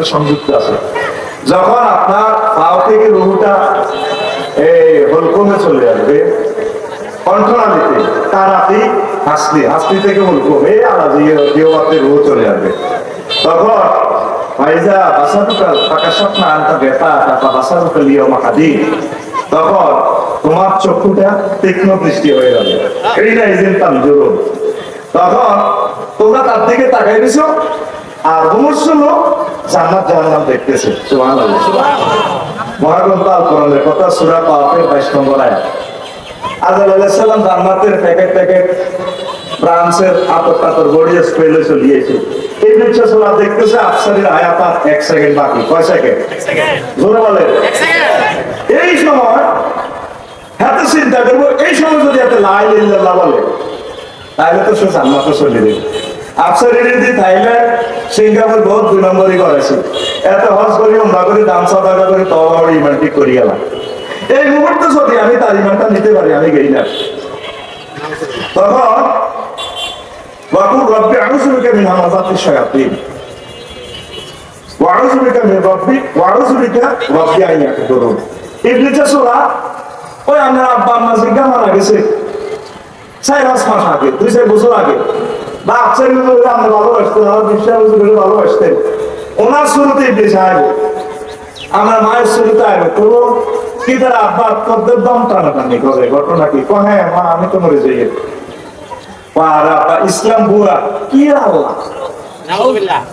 সাথে সংযুক্ত আছে। যখন আপনার পাও থেকে রুহুটা এই হলকমে চলে আসবে, কণ্ঠনালীতে তারাতি হাসলি হাসলি থেকে হলকম এই আলাদা চলে আসবে। তখন ফাকাশাফনা আনতা বেতা তখন তোমার চক্ষুটা তীক্ষ্ণ দৃষ্টি হয়ে যাবে। এইটা ইজিন তানজুরুন। তখন তোমরা তার দিকে তাকাই দিছো আর মুমূর্ষ লোক জান্নাত জাহান্নাম দেখতেছে। সুবহানাল্লাহ। মহাগ্রন্থ আল কোরআনের কথা সূরা কাফের 22 নম্বর আয়াত। আজাল আলাইহিস সালাম জান্নাতের প্যাকেট প্যাকেট ফ্রান্সের আতর টাতর গড়িয়ে স্পেলে চলিয়েছে এই নিচ্ছে সোনা দেখতেছে আফসারির আয়াত আর এক সেকেন্ড বাকি। কয় সেকেন্ড জোরে বলে এই সময় হাতে চিন্তা করব এই সময় যদি এত লাই ইল্লাল্লাহ বলে তাহলে তো সে জান্নাতে চলে দেবে বহুত গুণাম্বরি করেছে। এত হজ করি, উমরা করে, দাম সাদা করে তবা ইমান ঠিক আব্বা আম্মা জিজ্ঞা মারা চাই চার মাস আগে, দুই চার বছর আগে বা আফসার আমরা ভালোবাসতেন আমার বিশ্বাস করে ভালোবাসতেন। ওনার শুরুতে ইবলিস আসবে আমার মায়ের শুরুতে আসবে তো কি তার আব্বা তোদের দম টানাটানি করে? ঘটনা কি? হ্যাঁ মা আমি তো মরে যাই ইসলাম বুড়া কি আল্লাহ?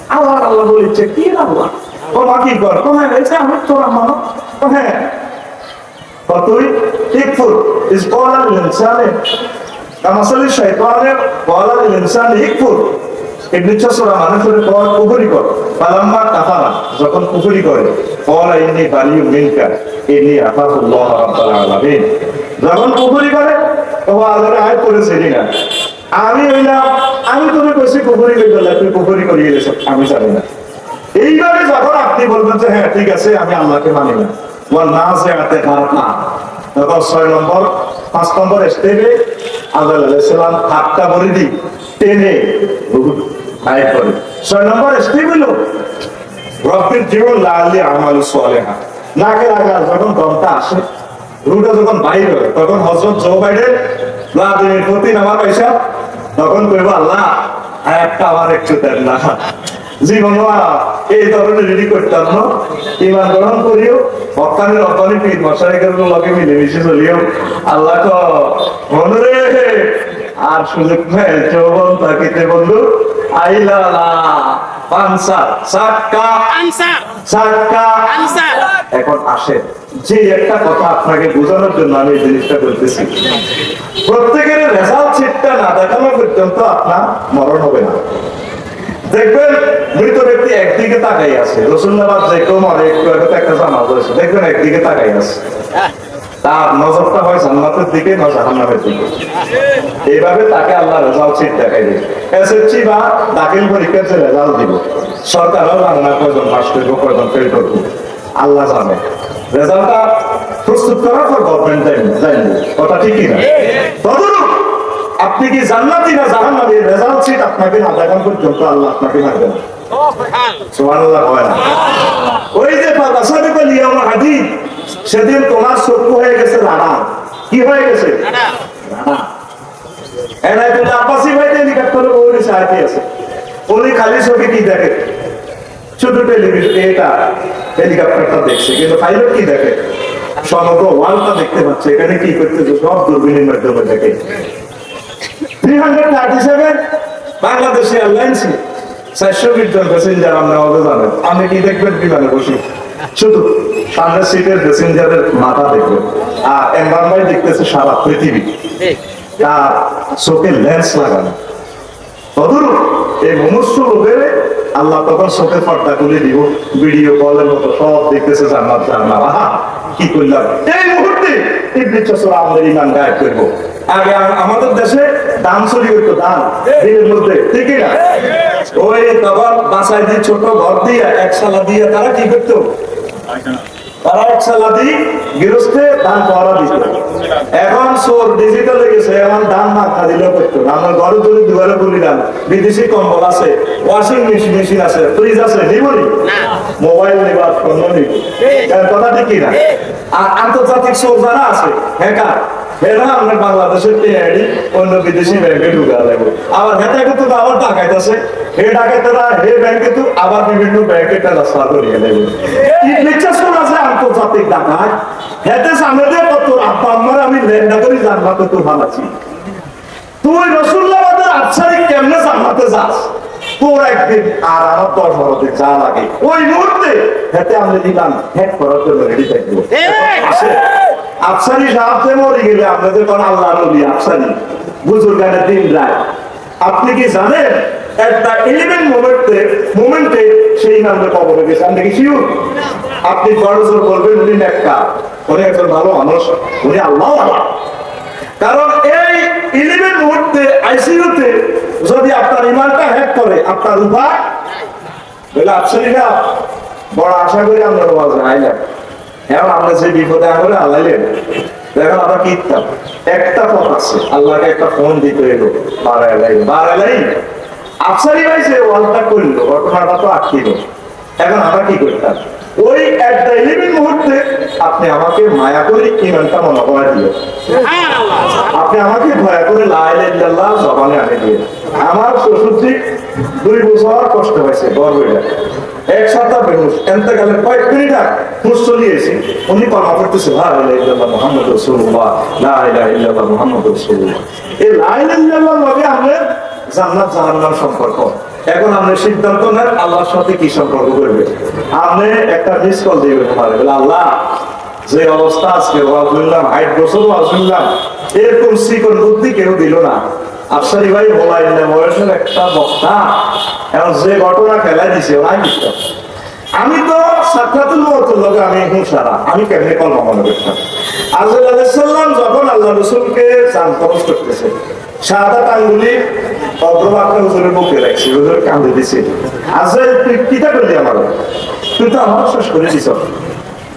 আল্লাহ আল্লাহ বলেছে কি আল্লাহ? ও মা কি কর? ও হ্যাঁ এটা আমি তোরা মানো ও হ্যাঁ। তুই ইকফুর ইস কলা লিনসানে কামাসালি শয়তানের কলা লিনসানে ইকফুর ইবলিস সূরা মানুষের কর কুফরি কর। পালাম্মা কাফারা, যখন কুফরি করে কলা ইন্নী বালিউ মিনকা, ইন্নী আফাফুল্লাহ রাব্বুল আলামিন। যখন কুফরি করে ও আল্লাহর আয়াত করেছে কিনা আমি হইলাম, আমি তোকে কইছি কুফরি কই গেল তুই কুফরি করিয়ে গেছ আমি জানি না। এইভাবে যখন আপনি বলবেন যে হ্যাঁ ঠিক আছে, আমি আল্লাহকে মানি না। ওয়াল নাজিআতে গারকা তখন ছয় নম্বর, পাঁচ নম্বর স্টেপে আল্লাহ আলাইহিস সালাম হাতটা ভরে দি, টেনে বাইর করে। ছয় নম্বর স্টেপ হলো রব্বির জীবন লালি আমালু সালেহা। নাকের আগার যখন দমটা আসে, রুটা যখন বাইর হয়, তখন হজরত জো বাইডেন ভ্লাদিমির পুতিন আমার পয়সা তখন কইব, আল্লাহ একটা আমার একটু দেন না। জীবন এই ধরনের রেডি করতাম না? ইমান গ্রহণ করিও ভক্তানের রব্বানি পীর মশাইকের লগে মিলেমিশে চলিও। আল্লাহ ক মনে রে আর সুযোগ নেই যৌবন তাকিতে বন্ধু। আইলা পানসা সাক্কা Answer! সাক্কা Answer! এখন আসে যে একটা কথা আপনাকে বোঝানোর জন্য আমি এই জিনিসটা করতেছি। প্রত্যেকের রেজাল্ট চিটটা না দেখানো পর্যন্ত আপনার মরণ হবে না। দেখবেন মৃত ব্যক্তি একদিকে তাকাই আছে। রসুল্লাবাদ যে একটু জানা হয়েছে দেখবেন একদিকে তাকাই আছে। তার নজরটা হয় জান্নাতের দিকে না জাহান্নামের দিকে। এইভাবে তাকে আল্লাহ রেজাল্ট চিট দেখাই দিবে। এসএসসি বা দাখিল পরীক্ষার যে রেজাল্ট দিব সরকারও না কয়জন পাস করব কয়জন ফেল করব। আল্লাহ জানে। রেজাল্টটা প্রস্তুত করার পর গভর্নমেন্ট জানবে কথা ঠিকই না? তদরূপ আপনি কি জান্নাতি না জাহান্নামী? রেজাল্ট শিট আপনাকে না দেখান পর্যন্ত আল্লাহ আপনাকে না সুবহানাল্লাহ হয় না। ওই যে বাসাবে বলি আমার হাদিস সেদিন তোমার চক্ষু হয়ে গেছে রানা। কি হয়ে গেছে? রানা। এনাই বলে আব্বাসি ভাই হেলিকপ্টারে বউরি সাহায্যে আছে উনি খালি ছবি কি দেখে? শুধু টেলিভিশন এটা হেলিকপ্টারটা দেখছে কিন্তু পাইলট কি দেখে? সমগ্র ওয়ার্ল্ডটা দেখতে পাচ্ছে। এখানে কি করতেছে? সব দূরবীনের মাধ্যমে দেখে। Three hundred thirty seven Bangladesh airlines চারশো বিশ প্যাসেঞ্জার আমরা আমাদের জানেন আপনি কি দেখবেন বিমানে বসি? শুধু সামনের সিটের প্যাসেঞ্জারের মাথা দেখবেন। আর এনভারনমেন্ট দেখতেছে সারা পৃথিবী। তার চোখে লেন্স লাগানো। এই লোকের আল্লাহ তখন চোখের পর্দা খুলে দিব। ভিডিও কলের মতো সব দেখতেছে জান্নাত জান্নাত। আহা কি করলাম? এই মুহূর্তে ইবলিস আমাদের ইমান গায়েব করব। আগে আমাদের দেশে দান চুরি হইতো দান দিনের মধ্যে ঠিক না? ওই তখন বাসায় দিয়ে ছোট ঘর দিয়ে এক দিয়ে তারা কি করতো? তারা এক সালাদি গৃহস্থে ধান পড়া দিত। এখন সোর ডিজিটাল হয়ে গেছে এখন ধান মাখা দিলেও করতো আমার ঘরে যদি দুয়ারে বলি বিদেশি কম্বল আছে ওয়াশিং মেশিন মেশিন আছে ফ্রিজ আছে নিবনি? মোবাইল নিবার ফোন নিব কথা ঠিকই না? আর আন্তর্জাতিক সোর যারা আছে হ্যাকার এরা আপনার বাংলাদেশের টিআইডি অন্য বিদেশি ব্যাংকে ঢুকা লাগবে আবার হেটা কিন্তু আবার ডাকাইতেছে। হে ডাকাইতেরা হে ব্যাংকে তো আবার বিভিন্ন ব্যাংকে ট্রান্সফার করিয়ে কি আছে আন্তর্জাতিক ডাকাত? হেতে সামনে দিয়ে কত আব্বা আম্মার আমি লেনটা করি জানবা কত ভালো আছি। তুই রসুল্লাবাদের আচ্ছারি কেমনে জান্নাতে যাস? তোর একদিন আর আমার দশ যা লাগে। ওই মুহূর্তে হেতে আমি দিলাম হ্যাক করার জন্য রেডি থাকব। আফসারি সাহায্যে মরে গেলে আপনাদের কোন আল্লাহ নবী আফসারি? বুজুর্গানের দিন রায় আপনি কি জানেন? একটা মোমেন্টে মোমেন্টে সেই নামে কবরে গেছে। আপনি কি আপনি উনি নেককা উনি একজন ভালো মানুষ, উনি আল্লাহ আল্লাহ। কারণ এই ইলেভেন মুহূর্তে আইসিইউতে যদি আপনার ইমানটা হ্যাক করে, আপনার উপায়? বলে বড় আশা করি আমরা এখন আমরা যে বিপদে আগে আল্লাইলেন এখন আমরা কি করতাম? একটা পথ আছে আল্লাহকে একটা ফোন দিতে এলো বাড়াইলাই আফসারি ভাই সে ওয়ালটা করল ঘটনাটা তো আটকিল এখন আমরা কি করতাম? ওই একটা ইলেভেন মুহূর্তে আপনি আমাকে মায়া করে ইমানটা মনে করা দিয়ে আপনি আমাকে ভয়া করে লাইল্লাহ জবানে আনে দিয়ে আমার শ্বশুরজি দুই বছর কষ্ট হয়েছে গর্বেটা এক সপ্তাহ বেহুশ এন্তকালের কয়েক মিনিট আগ হুশ চলিয়েছি। উনি কলমা করতেছে, লা ইলাহা ইল্লাল্লাহ মুহাম্মদ রাসূলুল্লাহ, লা ইলাহা ইল্লাল্লাহ মুহাম্মদ রাসূলুল্লাহ। এই লা ইলাহা ইল্লাল্লাহ লগে আমাদের জান্নাত, জাহান্নাম সম্পর্ক। এখন আপনি সিদ্ধান্ত নেন আল্লাহর সাথে কি সম্পর্ক করবে। আপনি একটা মিস কল পারে বলে, আল্লাহ, যে অবস্থা আজকে, ওয়াজ শুনলাম, হাইট বছর ওয়াজ শুনলাম, এরকম শিকন বুদ্ধি কেউ দিল না। আফসারি ভাই মোবাইল বয়সের একটা বক্তা এখন যে ঘটনা খেলায় দিছে ওরাই আমি তো সাক্ষাতুল লোক, আমি এখন আমি আল্লাহ রসুলকে রাখছি তুই কিতা করলি আমার তুই তো আমার শেষ করে দিছ।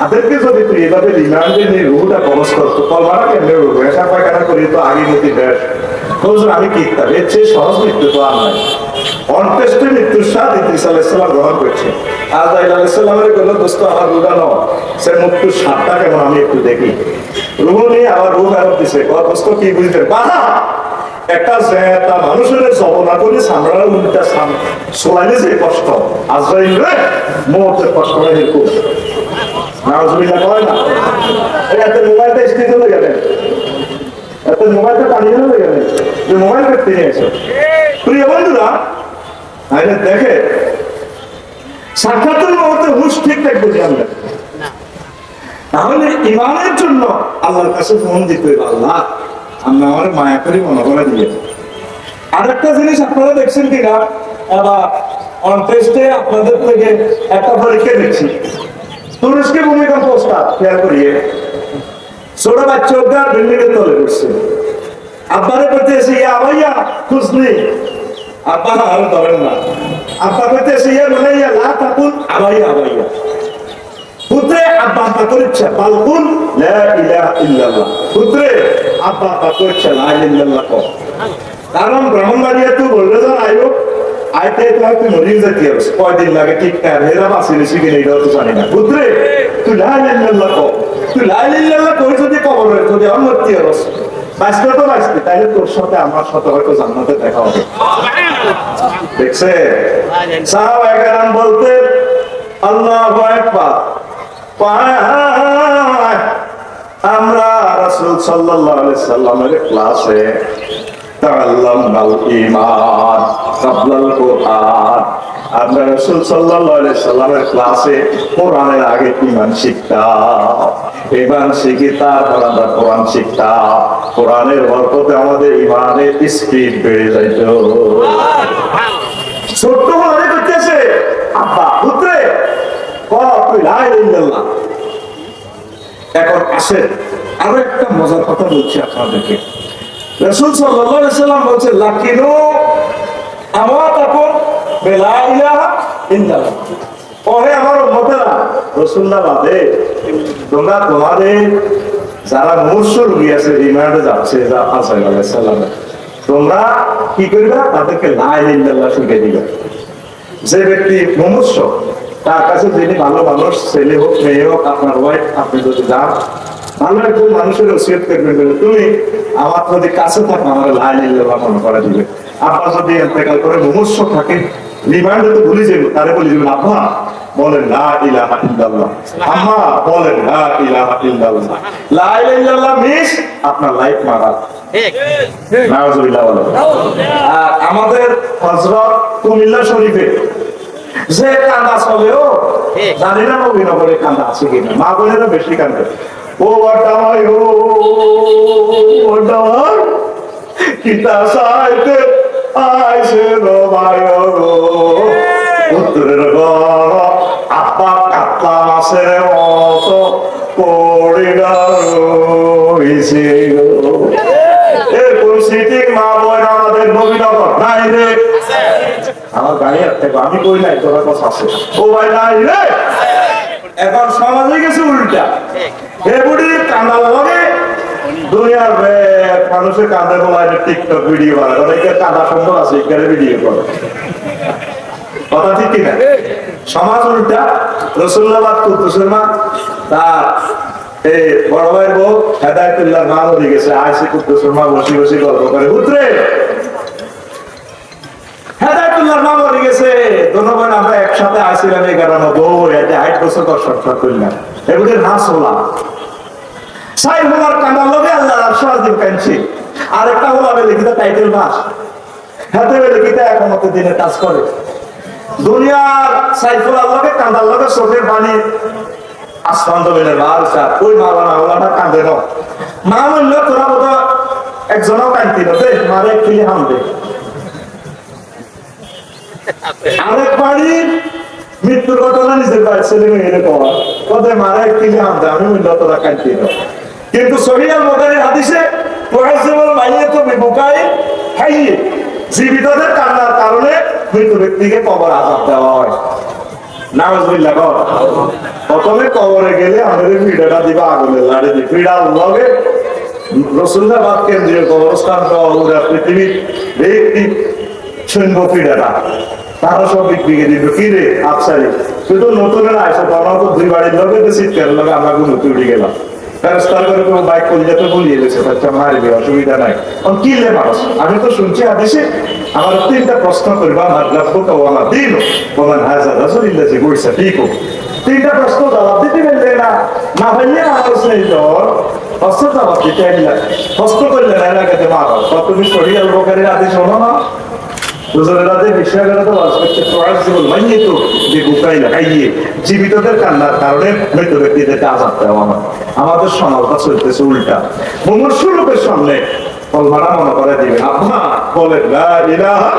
তাদেরকে যদি তুই এভাবে রিমান্ডে নিয়ে রুহুটা কবচ করতো কলমারা কেমনে রুহু? এসা পায়খানা করি তো আগে মতি হুজুর আমি কি এর চেয়ে সহজ মৃত্যু তো আর নাই। অন্ত্যেষ্টে মৃত্যুর স্বাদ ইদ্রিস আলাইসাল্লাম গ্রহণ করছে। আজাইল আলাইসাল্লামের কোনো দোস্ত, আমার রুগা ন সে মৃত্যুর স্বাদটা কেমন আমি একটু দেখি। রুহু নিয়ে আবার রুহ দিছে। দোস্ত, কি বুঝতে বাহা! একটা জেতা মানুষের জবনা করে সামরার উল্টা সোলাইলে যে কষ্ট, আজরাইল রে মুহূর্তের কষ্ট হয় আরে তাহলে ইমানের জন্য আল্লাহর কাছে ফোন দিতে আল্লাহ। আমরা আমার মায়া করে মনে করে দিয়ে আরেকটা জিনিস আপনারা দেখছেন কিনা? আপনাদের থেকে একটা পরীক্ষা দেখছি তুরস্কে ভূমিকম্প ওস্তাদ খেয়াল করিয়ে। ছোট বাচ্চা ওটা বিল্ডিং এর তলে বসছে। আব্বারে করতে এসে ইয়া আবাইয়া খুশ নেই আব্বা না আরও ধরেন না। আব্বা করতে এসে ইয়া বলে ইয়া লা তাকুন আবাইয়া আবাইয়া। পুত্রে, আব্বা আব্বা করেছে, বালকুন লা ইলাহা ইল্লাল্লাহ। পুত্রে, আব্বা আব্বা করেছে, লা ইলাহা ইল্লাল্লাহ কও। কারণ ব্রাহ্মণবাড়িয়া তো বললে যখন আইব আইতে তোমার তুই মরিয়ে যেতে হবে কয়দিন লাগে ঠিক কার হেরা বাসি বেশি কিনে এটাও তো জানি না। পুত্রে তুই লা ইলাহা ইল্লাল্লাহ তুই লা ইলাহা ইল্লাল্লাহ কই যদি কবর হয়, যদি আমার মরতে হবস বাঁচতে তো বাঁচতে তাইলে তোর সাথে আমার সাথে হয়তো জান্নাতে দেখা হবে। দেখছে? সাহাবা একরাম বলতে, আল্লাহ একবার পায় আমরা রাসূল সাল্লাল্লাহু আলাইহি সাল্লামের ক্লাসে তাআল্লামনাল ঈমান ক্বাবলাল কুরআন। আমরা রসুল সাল্লাল্লাহু সাল্লামের ক্লাসে কোরআনের আগে ইমান শিখতাম। ইমান শিখি তারপর আমরা কোরআন শিখতাম। কোরআনের বরকতে আমাদের ইমানের স্পিড বেড়ে যাইত। ছোট্ট মনে করতেছে। আব্বা পুত্রে এখন আসে আরও একটা মজার কথা বলছি আপনাদেরকে। রসুল সাল্লাম বলছে লাকিনো আমার তখন বেলা ইলাহা ইল্লাল্লাহ। ওহে আমার উম্মতেরা রসুল্লাহ বাদে, তোমরা তোমাদের যারা মূর্ষ রুগী আছে, রিমান্ডে যাচ্ছে আসাই সাল্লামে, তোমরা কি করবে? তাদেরকে লাই ইল্লাল্লাহ শিখে দিবে। যে ব্যক্তি মুমূর্ষ, তার কাছে যিনি ভালো মানুষ, ছেলে হোক, মেয়ে হোক, আপনার ওয়াইফ আপনি যদি যান ভালো একজন মানুষের ওসিয়ত করবেন বলে, তুমি আমার যদি কাছে থাকো আমার লাই লিল্লাহ মনে করা দিবে। আপনার যদি করে মুমূর্ষ থাকে রিমান্ডে তো ভুলে যাবে তারে বলে যাবেন আব্বা বলেন লা ইলাহা ইল্লাল্লাহ। আম্মা বলেন লা ইলাহা ইল্লাল্লাহ। লা ইলাহা ইল্লাল্লাহ মিস আপনার লাইফ মারা নাউজুবিল্লাহ বলেন। আর আমাদের হযরত কুমিল্লা শরীফে যে কান্দা চলেও জানি না নবীনগরে কান্দা আছে কিনা মা বোনেরা বেশি কান্দে। ও বাটামাই ও বাটামাই কিতা সাইতে আইসে রবায় গো উত্তরের ঘর আপা কাতলা মাছের মতো পড়িলা রইছে এরকম সিটিং মা বোন আমাদের নবীনগর নাই রে। আমার গাড়ি আর আমি কই নাই তোরা কথা আছে। ও ভাই নাই রে। এখন সমাজে গেছে উল্টা। হে বুড়ি কান্দা লাগে? দুনিয়ার মানুষের কাঁদে বলা টিকটক ভিডিও বানায় অনেকে কাঁদা সুন্দর আছে, এখানে ভিডিও করে। কথা ঠিক কিনা? সমাজ উল্টা। রসুল্লাবাদ তার এই বড় ভাইয়ের বউ হেদায়তুল্লাহ মা হয়ে গেছে। আইসি কুদ্দুসের মা বসে বসে গল্প করে। উতরে হেদায়তুল্লাহ মা মরে গেছে। ধন্যবাদ আমরা একসাথে আসছিলাম এগারো বউ এতে আট বছর সপ্তাহ করলাম। এগুলি নাচ হলাম সাই হলার কান্দার লগে আল্লাহ সারাদিন কাঁদছি আর একটা হলাম লিখিত টাইটেল মাস হাতে লিখিত একমতে দিনে কাজ করে। দুনিয়ার সাইফুল আল্লাহকে কান্দার লগে চোখের পানি। আসমান জমিনের বার স্যার ওই কান্দে ন। মা মূল্য তোরা বোধ একজনও কান্দি না দে মারে, কি হাম দে আরেক বাড়ির মৃত্যুর ঘটনা নিজের বাড়ির ছেলে মেয়েরে কওয়া। ওদের মারা কিনে হাম আমি মূল্য তোরা কান্দি না কিন্তু সহিয়াল মগারের হাদিসে প্রয়াসেবল মাইয়ে তো বিবুকাই হাইয়ে জীবিতদের কান্নার কারণে মৃত ব্যক্তিকে কবর আজাব দেওয়া হয়। গেলে আমাদের দিবা আগুনের লাড়ি দি ভিড়া লগে রসুল্লাবাদ কেন্দ্রীয় কবরস্থান পৃথিবীর শুনব ভিড়াটা তারা সব বিক্রি দিবে কি রে, আফসারি? শুধু নতুনের আইসা তখন তো দুই বাড়ির লগে তো শীতকালের লগে আমরা গুলো তুলে গেলাম। ফেরস্তার করে কোনো আদেশে জীবিতদের কান্নার কারণে মৃত ব্যক্তিদেরকে আযাব দেওয়া হয়। আমাদের সমাজটা চলতেছে উল্টা। মুমূর্ষু লোকের সামনে কলমাটা মনে করে দিবে, আম্মা বলেন লা ইলাহা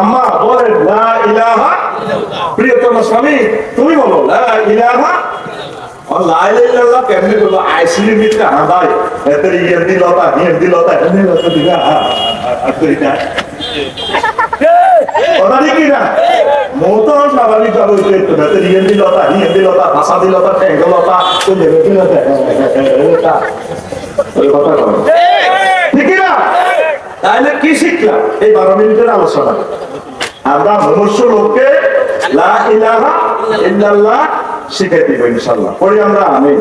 আম্মা বলেন লা ইলাহা প্রিয়তম স্বামী, তুমি বলো লা ইলাহা কেমনে বলব আইসিলি মিত্রে হাঁদাই এতে ইয়ের দিলতা হিয়ের দিলতা এনে লতা দিগা আর কইটা কথা ঠিক কি না মৌত স্বাভাবিক ভাবে উঠে তো এতে ইয়ের দিলতা হিয়ের দিলতা ভাষা দিলতা ঠেঙ্গলতা তো দেবে দিলতা ওই কথা কয় ঠিক কি না তাহলে কি শিখলাম এই বারো মিনিটের আলোচনা আমরা মনুষ্য লোককে লা ইলাহা ইল্লাল্লাহ শিখাই দিব ইনশাল্লাহ। পড়ি আমরা আমি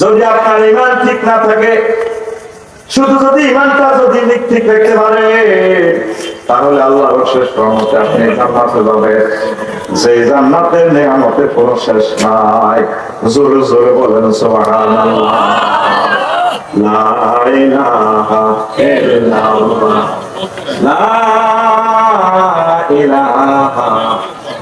যদি আপনার ইমান ঠিক না থাকে, শুধু যদি ইমানটা যদি ঠিক ঠিক রাখতে পারে, তাহলে আল্লাহ শেষ রহমতে আপনি জান্নাতে যাবে। যে জান্নাতের নেয়ামতের কোনো শেষ নাই। জোরে জোরে বলেন, সুবহানাল্লাহ। লা ইলাহা ইল্লাল্লাহ। লা ইলাহা